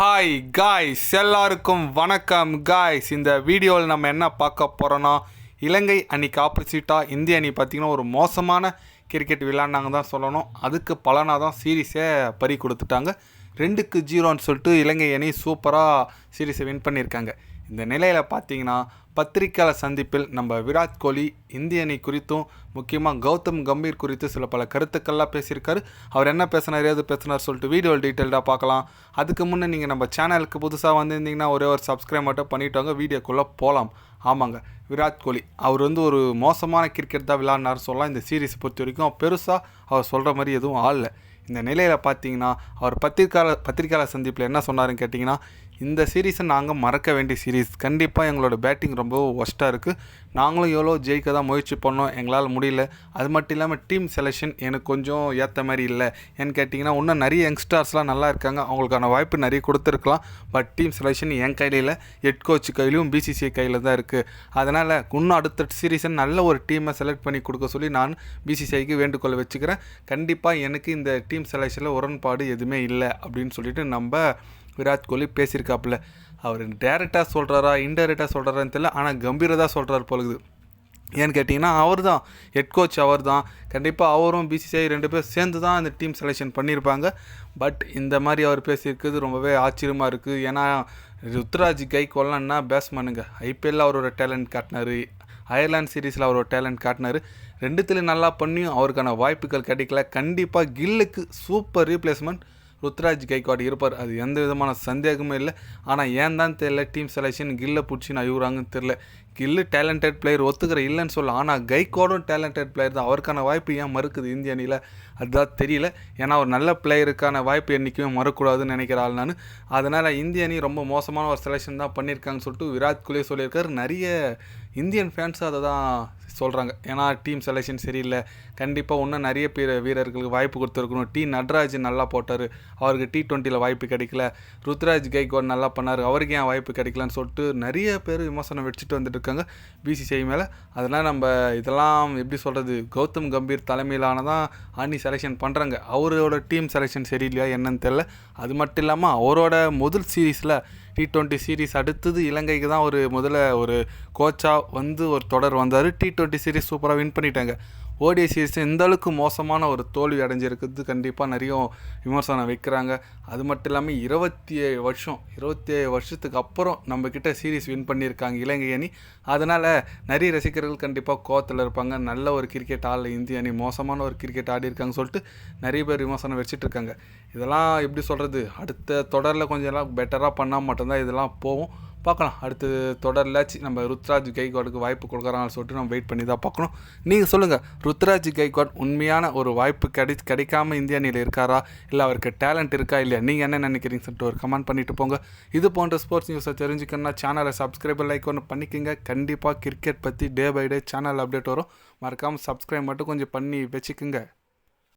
Hi guys எல்லாருக்கும் வணக்கம் guys இந்த வீடியோவில் நம்ம என்ன பார்க்க போகிறோன்னா இலங்கை அணிக்கு ஆப்போசிட்டாக இந்திய அணி பார்த்திங்கன்னா ஒரு மோசமான கிரிக்கெட் விளையாண்டாங்க தான் சொல்லணும். அதுக்கு பலனாக தான் சீரீஸே பறி கொடுத்துட்டாங்க. ரெண்டுக்கு ஜீரோன்னு சொல்லிட்டு இலங்கை அணி சூப்பராக சீரீஸை வின் பண்ணியிருக்காங்க. இந்த நிலையில் பார்த்தீங்கன்னா பத்திரிக்கையாளர் சந்திப்பில் நம்ம விராட் கோலி இந்திய அணி குறித்தும் முக்கியமாக கௌதம் கம்பீர் குறித்து சில பல கருத்துக்கள்லாம் பேசியிருக்காரு. அவர் என்ன பேசினார் ஏது பேசினார் சொல்லிட்டு வீடியோ டீட்டெயில்டாக பார்க்கலாம். அதுக்கு முன்னே நீங்கள் நம்ம சேனலுக்கு புதுசாக வந்திருந்தீங்கன்னா ஒரே ஒரு சப்ஸ்கிரைப் மட்டும் பண்ணிவிட்டாங்க வீடியோக்குள்ளே போகலாம் ஆமாங்க விராட் கோலி. அவர் வந்து ஒரு மோசமான கிரிக்கெட் தான் விளையாடினார் சொல்லலாம். இந்த சீரீஸ் பொறுத்த வரைக்கும் பெருசாக அவர் சொல்கிற மாதிரி எதுவும் ஆளல. இந்த நிலையில் பார்த்தீங்கன்னா அவர் பத்திரிக்கையாளர் பத்திரிக்கையாளர் சந்திப்பில் என்ன சொன்னாருன்னு கேட்டிங்கன்னா இந்த சீரீஸை நாங்கள் மறக்க வேண்டிய சீரீஸ் கண்டிப்பாக எங்களோட பேட்டிங் ரொம்ப ஒஸ்ட்டாக இருக்குது நாங்களும் எவ்வளோ ஜெயிக்க தான் முயற்சி பண்ணோம் எங்களால் முடியல. அது மட்டும் இல்லாமல் டீம் செலெக்ஷன் எனக்கு கொஞ்சம் ஏற்ற மாதிரி இல்லை. ஏன்னு கேட்டிங்கன்னா இன்னும் நிறைய யங்ஸ்டர்ஸ்லாம் நல்லா இருக்காங்க. அவங்களுக்கான வாய்ப்பு நிறைய கொடுத்துருக்கலாம். பட் டீம் செலெக்ஷன் என் கையில் இல்லை. ஹெட் கோச் கையிலும் பிசிசிஐ கையில் தான் இருக்குது அதனால் இன்னும் அடுத்த சீரீஸை நல்ல ஒரு டீமை செலக்ட் பண்ணி கொடுக்க சொல்லி நான் பிசிசிஐக்கு வேண்டுகோளை வச்சுக்கிறேன். கண்டிப்பாக எனக்கு இந்த டீம் செலெக்ஷனில் உடன்பாடு எதுவுமே இல்லை அப்படின்னு சொல்லிட்டு நம்ம விராட் கோலி பேசியிருக்காப்புல. அவர் டேரெக்டாக சொல்கிறாரா இன்டெரக்டாக சொல்கிறாரான்னு தெரியல ஆனால் கம்பீரதாக சொல்கிறார் பொழுது ஏன்னு கேட்டிங்கன்னா அவர் தான் ஹெட் கோச் அவர் தான் கண்டிப்பாக அவரும் பிசிசிஐ ரெண்டு பேரும் சேர்ந்து தான் அந்த டீம் செலெக்ஷன் பண்ணியிருப்பாங்க. பட் இந்த மாதிரி அவர் பேசியிருக்கிறது ரொம்பவே ஆச்சரியமாக இருக்குது ஏன்னா ருத்ராஜ் கைக்கோல்லாம்னா பேட்ஸ்மேனுங்க ஐபிஎல்ல அவரோட டேலண்ட் காட்டினார். அயர்லாந்து சீரீஸில் அவரோட டேலண்ட் காட்டினார். ரெண்டுத்துலையும் நல்லா பண்ணியும் அவருக்கான வாய்ப்புகள் கிடைக்கல. கண்டிப்பாக கில்லுக்கு சூப்பர் ரீப்ளேஸ்மெண்ட் ருத்ராஜ் கைக்வாட் இருப்பார். அது எந்த விதமான சந்தேகமும் இல்லை. ஆனால் ஏன் தான் தெரியல? டீம் செலெக்ஷன் கில்லை பிடிச்சின்னு அழுகுறாங்கன்னு தெரில கில்லு டேலண்டட் பிளேயர் ஒத்துக்கிற இல்லைன்னு சொல்ல ஆனால் கைகோடும் டேலண்டட் பிளேயர் தான். அவருக்கான வாய்ப்பு ஏன் மறுக்குது இந்திய அணியில்? அதுதான் தெரியல. ஏன்னா ஒரு நல்ல பிளேயருக்கான வாய்ப்பு என்றைக்குமே மறக்கூடாதுன்னு நினைக்கிற ஆள் நான். அதனால் இந்திய அணி ரொம்ப மோசமான ஒரு செலெக்ஷன் தான் பண்ணியிருக்காங்கன்னு சொல்லிட்டு விராட் கோலி சொல்லியிருக்காரு. நிறைய இந்தியன் ஃபேன்ஸ் அதை தான் சொல்கிறாங்க ஏன்னா டீம் செலெக்ஷன் சரியில்லை. கண்டிப்பாக இன்னும் நிறைய பேர் வீரர்களுக்கு வாய்ப்பு கொடுத்துருக்கணும். டி. நட்ராஜ் நல்லா போட்டார். அவருக்கு டி டுவெண்ட்டியில் வாய்ப்பு கிடைக்கல. ருத்ராஜ் கைகோட் நல்லா பண்ணார். அவருக்கு ஏன் வாய்ப்பு கிடைக்கலன்னு சொல்லிட்டு நிறைய பேர் விமர்சனம் வச்சுட்டு வந்துட்டு இருக்காங்க. பிசிசிஐ மேலே. அதெல்லாம் நம்ம இதெல்லாம் எப்படி சொல்கிறது கௌதம் கம்பீர் தலைமையிலான தான் அணி செலெக்ஷன் பண்ணுறாங்க அவரோட டீம் செலெக்ஷன் சரியில்லையா என்னன்னு தெரில அது மட்டும் இல்லாமல் அவரோட முதல் சீரீஸில் டி டுவெண்ட்டி சீரீஸ் அடுத்தது இலங்கைக்கு தான் ஒரு முதல்ல ஒரு கோச்சாக வந்து ஒரு தொடர் வந்தார். டி டுவெண்ட்டி சீரீஸ் சூப்பராக வின் பண்ணிட்டாங்க. ஓடிஐ சீரிஸ் இந்த அளவுக்கு மோசமான ஒரு தோல்வி அடைஞ்சிருக்கிறது கண்டிப்பாக நிறைய விமர்சனம் வைக்கிறாங்க. அது மட்டும் இல்லாமல் இருபத்தி ஏழு வருஷம் இருபத்தி ஏழு வருஷத்துக்கு அப்புறம் நம்மக்கிட்ட சீரீஸ் வின் பண்ணியிருக்காங்க இலங்கை அணி. அதனால் நிறைய ரசிகர்கள் கண்டிப்பாக கோவத்தில் இருப்பாங்க. நல்ல ஒரு கிரிக்கெட் ஆடல இந்திய அணி மோசமான ஒரு கிரிக்கெட் ஆடி இருக்காங்க சொல்லிட்டு நிறைய பேர் விமர்சனம் வச்சுட்டு இருக்காங்க. இதெல்லாம் எப்படி சொல்கிறது அடுத்த தொடரில் கொஞ்சம் எல்லாம் பெட்டராக பண்ணால் மட்டும்தான் இதெல்லாம் போகும். பார்க்கலாம். அடுத்து தொடரில் நம்ம ருத்ராஜ் கைக்வாடுக்கு வாய்ப்பு கொடுக்குறாங்கன்னு சொல்லிட்டு நம்ம வெயிட் பண்ணி தான் பார்க்கணும். நீங்கள் சொல்லுங்கள் ருத்ராஜ் கைக்வாட் உண்மையான ஒரு வாய்ப்பு கிடை கிடைக்காம இந்திய அணியில் இருக்காரா? இல்லை அவருக்கு டேலண்ட் இருக்கா? இல்லையா? நீங்கள் என்ன நினைக்கிறீங்க சொல்லிட்டு ஒரு கமெண்ட் பண்ணிட்டு போங்க. இது போன்ற ஸ்போர்ட்ஸ் நியூஸை தெரிஞ்சுக்கணும்னா சேனலை சப்ஸ்கிரைப் லைக் ஒன்று பண்ணிக்கோங்க. கண்டிப்பாக கிரிக்கெட் பற்றி day by day channel update வரும். மறக்காமல் சப்ஸ்கிரைப் மட்டும் கொஞ்சம் பண்ணி வச்சுக்கோங்க.